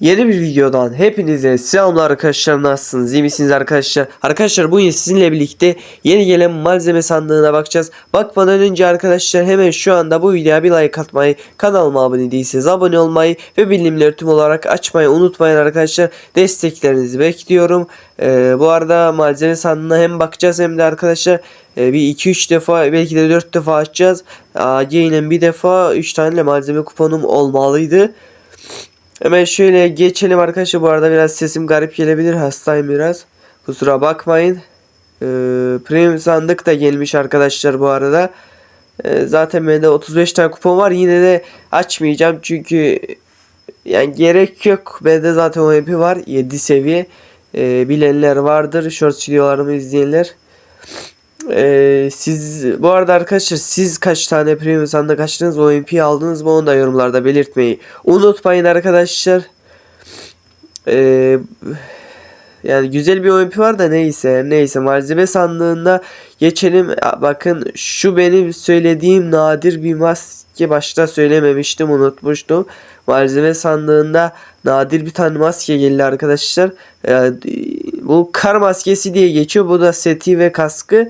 Yeni bir videodan hepinize selamlar arkadaşlar. Nasılsınız? İyi misiniz arkadaşlar? Arkadaşlar bugün sizinle birlikte yeni gelen malzeme sandığına bakacağız. Bakmadan önce arkadaşlar hemen şu anda bu videoya bir like atmayı Kanalıma abone değilseniz abone olmayı ve bildirimleri tüm olarak açmayı unutmayın arkadaşlar. Desteklerinizi bekliyorum. Ee, Bu arada malzeme sandığına hem bakacağız hem de arkadaşlar e, bir 2-3 defa belki de 4 defa açacağız. AG ile bir defa 3 tane malzeme kuponum olmalıydı Hemen şöyle geçelim arkadaşlar. Bu arada biraz sesim garip gelebilir. Hastayım biraz. Kusura bakmayın. Ee, premium sandık da gelmiş arkadaşlar bu arada. Ee, zaten bende 35 tane kupon var. Yine de açmayacağım. Çünkü yani gerek yok. Bende zaten o MP var. 7 seviye. Ee, bilenler vardır. Short videolarımı izleyenler. Ee, siz bu arada arkadaşlar siz kaç tane premium sandık açtınız o MP'yi aldınız mı onu da yorumlarda belirtmeyi unutmayın arkadaşlar. Ee, yani güzel bir OMP var da neyse neyse malzeme sandığında geçelim. Bakın şu benim söylediğim nadir bir maske başta söylememiştim unutmuştum. Malzeme sandığında nadir bir tane maske geldi arkadaşlar. Ee, bu kar maskesi diye geçiyor. Bu da seti ve kaskı.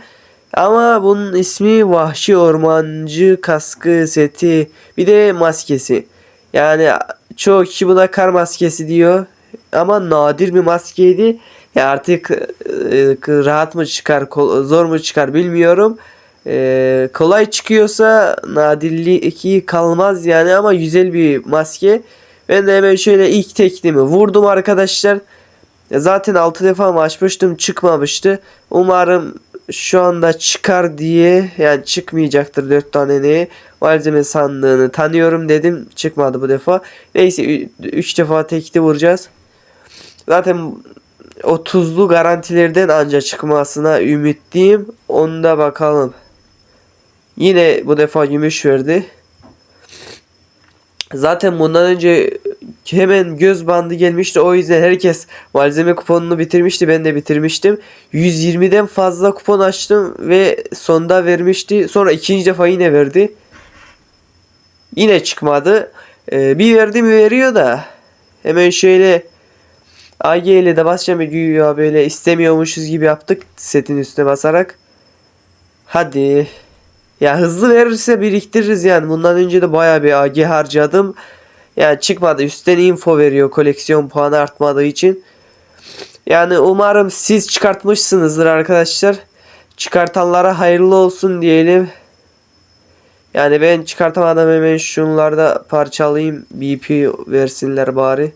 Ama bunun ismi Vahşi Ormancı kaskı seti bir de maskesi. Yani çoğu kişi buna kar maskesi diyor. Ama nadir bir maskeydi. Ya artık e, rahat mı çıkar zor mu çıkar bilmiyorum. E, kolay çıkıyorsa nadirliği kalmaz yani ama güzel bir maske. Ben de hemen şöyle ilk teknimi vurdum arkadaşlar. Zaten 6 defa mı açmıştım çıkmamıştı. Umarım şu anda çıkar diye yani çıkmayacaktır 4 tane neye. Malzeme sandığını tanıyorum dedim çıkmadı bu defa. Neyse 3 defa tekli vuracağız. Zaten 30'lu garantilerden anca çıkmasına ümitliyim. Onda bakalım. Yine bu defa gümüş verdi. Zaten bundan önce hemen göz bandı gelmişti. O yüzden herkes malzeme kuponunu bitirmişti. Ben de bitirmiştim. 120'den fazla kupon açtım ve sonda vermişti. Sonra ikinci defa yine verdi. Yine çıkmadı. Ee, bir verdi mi veriyor da. Hemen şöyle AG ile de basacağım güya böyle istemiyormuşuz gibi yaptık setin üstüne basarak. Hadi. Ya hızlı verirse biriktiririz yani. Bundan önce de bayağı bir AG harcadım. Yani çıkmadı. Üstten info veriyor koleksiyon puanı artmadığı için. Yani umarım siz çıkartmışsınızdır arkadaşlar. Çıkartanlara hayırlı olsun diyelim. Yani ben çıkartamadım hemen şunlarda parçalayayım. BP versinler bari.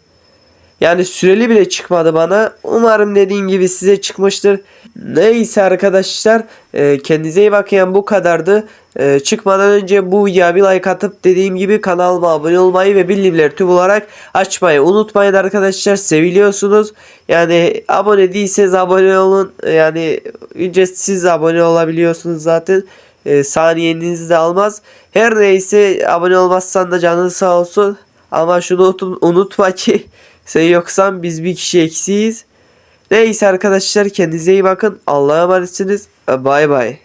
Yani süreli bile çıkmadı bana. Umarım dediğim gibi size çıkmıştır. Neyse arkadaşlar. e, kendinize iyi bakın. Bu kadardı. E, çıkmadan önce bu videoya bir like atıp dediğim gibi kanalıma abone olmayı ve bildirimleri tüm olarak açmayı unutmayın arkadaşlar. Seviliyorsunuz. Yani abone değilseniz abone olun. Yani ücretsiz abone olabiliyorsunuz zaten. E, saniyenizi de almaz. Her neyse abone olmazsan da canın sağ olsun. Ama şunu unut- unutma ki sen yoksan biz bir kişi eksiyiz. Neyse arkadaşlar kendinize iyi bakın. Allah'a emanetsiniz. Bay bay.